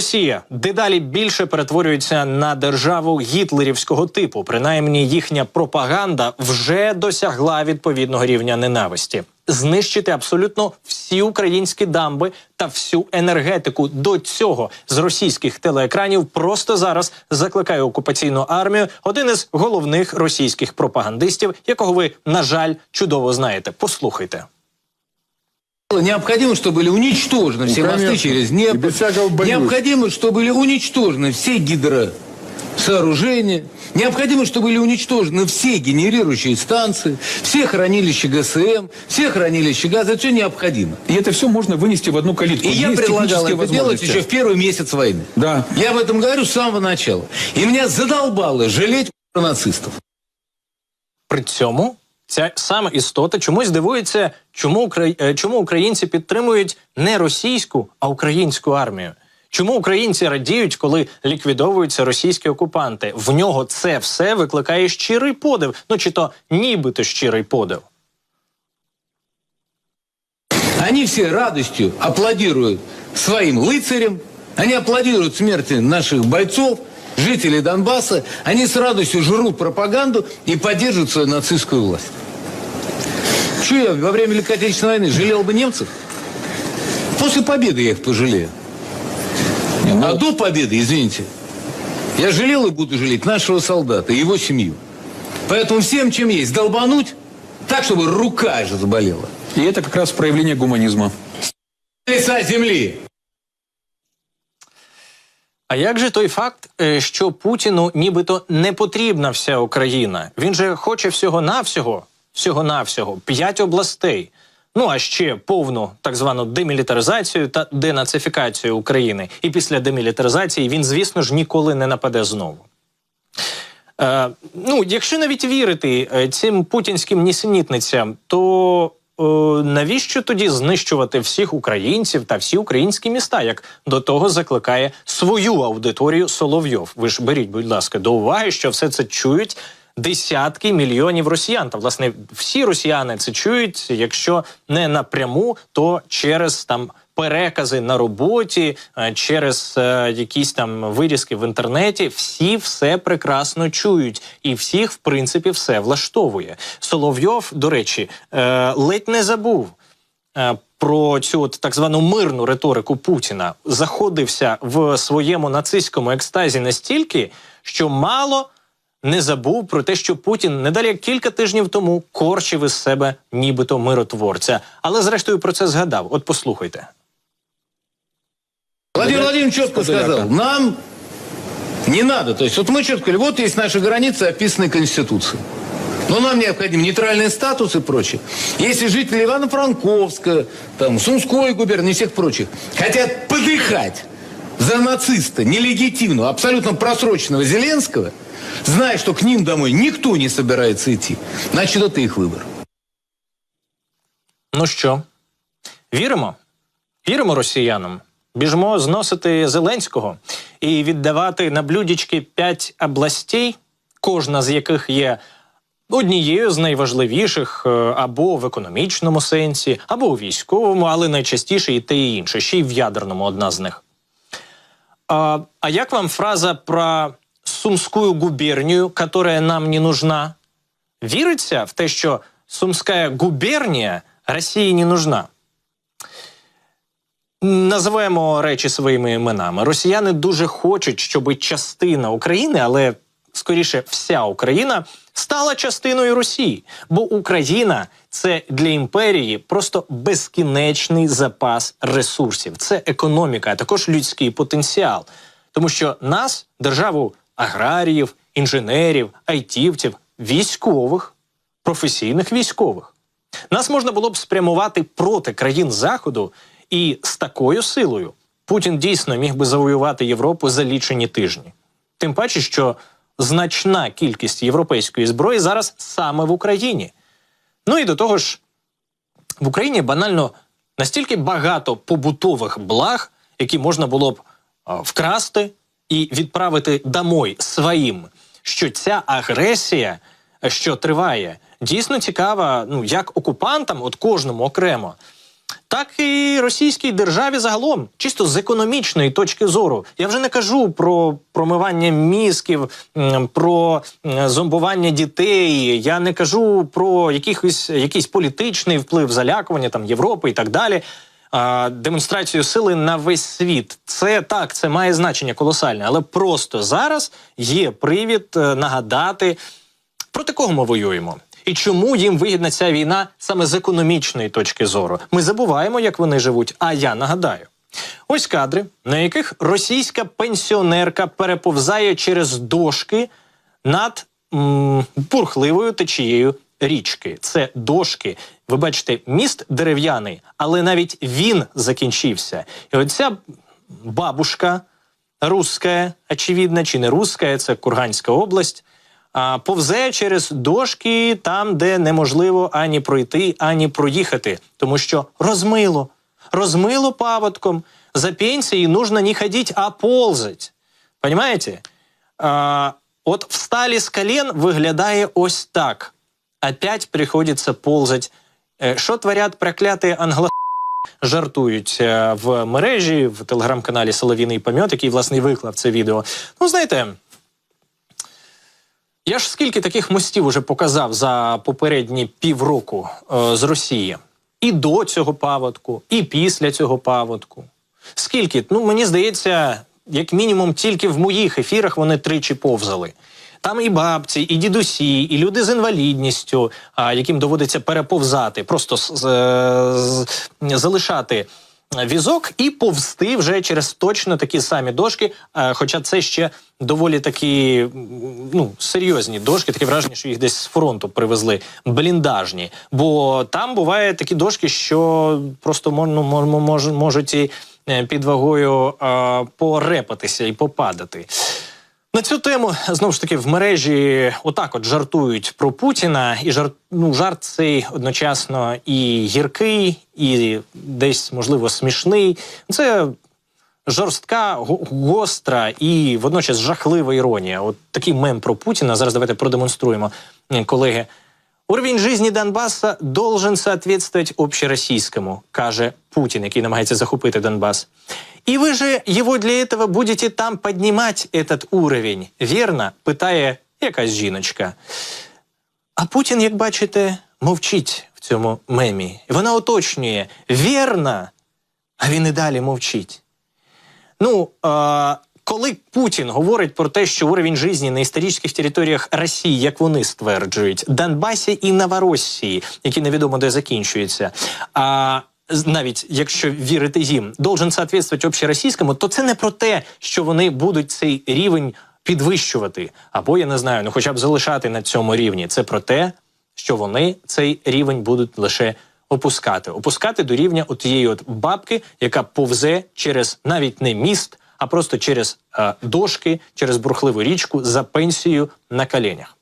Росія дедалі більше перетворюється на державу гітлерівського типу. Принаймні, їхня пропаганда вже досягла відповідного рівня ненависті. Знищити абсолютно всі українські дамби та всю енергетику до цього з російських телеекранів просто зараз закликає окупаційну армію один із головних російських пропагандистів, якого ви на жаль чудово знаєте. Послухайте. Необходимо, чтобы были уничтожены все конечно. мосты через Днепр. Необходимо, чтобы были уничтожены все гидросооружения. Необходимо, чтобы были уничтожены все генерирующие станции, все хранилища ГСМ, все хранилища газа. Это все необходимо. И это все можно вынести в одну калитку. И я Есть предлагал технические это делать еще в первый месяц войны. Да. Я об этом говорю с самого начала. И меня задолбало жалеть нацистов. При цьому ця сама істота чомусь дивується, чому, укра- е, чому українці підтримують не російську, а українську армію. Чому українці радіють, коли ліквідовуються російські окупанти? В нього це все викликає щирий подив, ну чи то нібито щирий подив. Они все радостью аплодируют своим лыцарям, они аплодируют смерти наших бойцов, жителей Донбасса, они с радостью жрут пропаганду и поддерживают свою нацистскую власть. Что я во время Великой Отечественной войны жалел бы немцев? После победы я их пожалею. А до победы, извините, я жалел и буду жалеть нашего солдата и его семью. Поэтому всем, чем есть, долбануть так, чтобы рука же заболела. И это как раз проявление гуманизма. Лица земли. А як же той факт, е, що Путіну нібито не потрібна вся Україна? Він же хоче всього-навсього, всього-навсього, п'ять областей. Ну а ще повну так звану демілітаризацію та денацифікацію України. І після демілітаризації він, звісно ж, ніколи не нападе знову. Е, ну, якщо навіть вірити е, цим путінським нісенітницям, то навіщо тоді знищувати всіх українців та всі українські міста, як до того закликає свою аудиторію Соловйов? Ви ж беріть, будь ласка, до уваги, що все це чують. Десятки мільйонів росіян. Та власне всі росіяни це чують, якщо не напряму, то через там перекази на роботі, е, через е, якісь там вирізки в інтернеті. Всі все прекрасно чують, і всіх, в принципі, все влаштовує. Соловйов, до речі, е, ледь не забув. Про цю от так звану мирну риторику Путіна заходився в своєму нацистському екстазі настільки, що мало не забув про те, що Путін недалі кілька тижнів тому корчив із себе нібито миротворця. Але зрештою про це згадав. От послухайте. Владимир Владимирович четко Подоляка. сказал, нам не надо. То есть вот мы четко говорили, вот есть наши границы, описанные Конституцией. Но нам необходим нейтральный статус и прочее. Если жители Ивано-Франковска, там, Сумской губернии и всех прочих хотят подыхать за нациста, нелегитимного, абсолютно просроченного Зеленского, зная, что к ним домой никто не собирается идти, значит, это их выбор. Ну що, віримо? Віримо росіянам. Біжмо зносити Зеленського і віддавати на блюдечки п'ять областей, кожна з яких є однією з найважливіших е, або в економічному сенсі, або у військовому, але найчастіше і те і інше, ще й в ядерному одна з них. А, а як вам фраза про Сумскую губернию, которая нам не нужна? Віриться в те, що Сумська губернія Росії не нужна? Називаємо речі своїми іменами. Росіяни дуже хочуть, щоб частина України, але скоріше вся Україна стала частиною Росії. Бо Україна це для імперії просто безкінечний запас ресурсів. Це економіка, а також людський потенціал. Тому що нас, державу аграріїв, інженерів, айтівців, військових, професійних військових. Нас можна було б спрямувати проти країн Заходу, і з такою силою Путін дійсно міг би завоювати Європу за лічені тижні. Тим паче, що значна кількість європейської зброї зараз саме в Україні. Ну і до того ж, в Україні банально настільки багато побутових благ, які можна було б вкрасти і відправити домой своїм, що ця агресія, що триває, дійсно цікава, ну як окупантам, от кожному окремо. Так і російській державі загалом, чисто з економічної точки зору. Я вже не кажу про промивання мізків, про зомбування дітей. Я не кажу про якихось, якийсь політичний вплив, залякування там Європи і так далі. Демонстрацію сили на весь світ. Це так, це має значення колосальне, але просто зараз є привід е, нагадати, проти кого ми воюємо. І чому їм вигідна ця війна саме з економічної точки зору? Ми забуваємо, як вони живуть. А я нагадаю: ось кадри, на яких російська пенсіонерка переповзає через дошки над бурхливою течією річки. Це дошки. Ви бачите, міст дерев'яний, але навіть він закінчився. І оця бабушка русская, очевидно, чи не русская, це Курганська область. А повзе через дошки там, де неможливо ані пройти, ані проїхати, тому що розмило. Розмило паводком. За пенсией нужно не ходить, а ползать. Понимаете? А, от встали з колен виглядає ось так. Опять приходиться ползать. Е, Що творять прокляті англо жартують е, в мережі в телеграм-каналі Соловіний Пам'ят, який власне виклав це відео. Ну, знаєте, я ж скільки таких мостів уже показав за попередні півроку е, з Росії. І до цього паводку, і після цього паводку. Скільки? Ну, мені здається, як мінімум, тільки в моїх ефірах вони тричі повзали. Там і бабці, і дідусі, і люди з інвалідністю, яким доводиться переповзати, просто з, з, з- залишати візок і повзти вже через точно такі самі дошки. Хоча це ще доволі такі ну, серйозні дошки, таке враження, що їх десь з фронту привезли, бліндажні. Бо там бувають такі дошки, що просто ну, мож, мож, можуть і е, під вагою порепатися і попадати. На цю тему знову ж таки в мережі отак от жартують про Путіна, і жарт, ну, жарт цей одночасно і гіркий, і десь можливо смішний. Це жорстка, гостра і водночас жахлива іронія. От такий мем про Путіна. Зараз давайте продемонструємо, колеги. Уровень жизни Донбасса должен соответствовать общероссийскому, каже Путін, який намагається захопити Донбас. І ви же його для этого будете там піднімати этот уровень, вірно? питає якась жіночка. А Путін, як бачите, мовчить в цьому мемі. Вона уточнює вірно, а він і далі мовчить. Ну, е, коли Путін говорить про те, що уровень житті на історичних територіях Росії, як вони стверджують, Донбасі і Новоросії, які невідомо де закінчуються, а навіть якщо вірити їм, должен соответствувати общеросійському, то це не про те, що вони будуть цей рівень підвищувати, або я не знаю, ну хоча б залишати на цьому рівні. Це про те, що вони цей рівень будуть лише опускати, опускати до рівня от тієї от бабки, яка повзе через навіть не міст, а просто через е, дошки, через бурхливу річку за пенсією на коленях.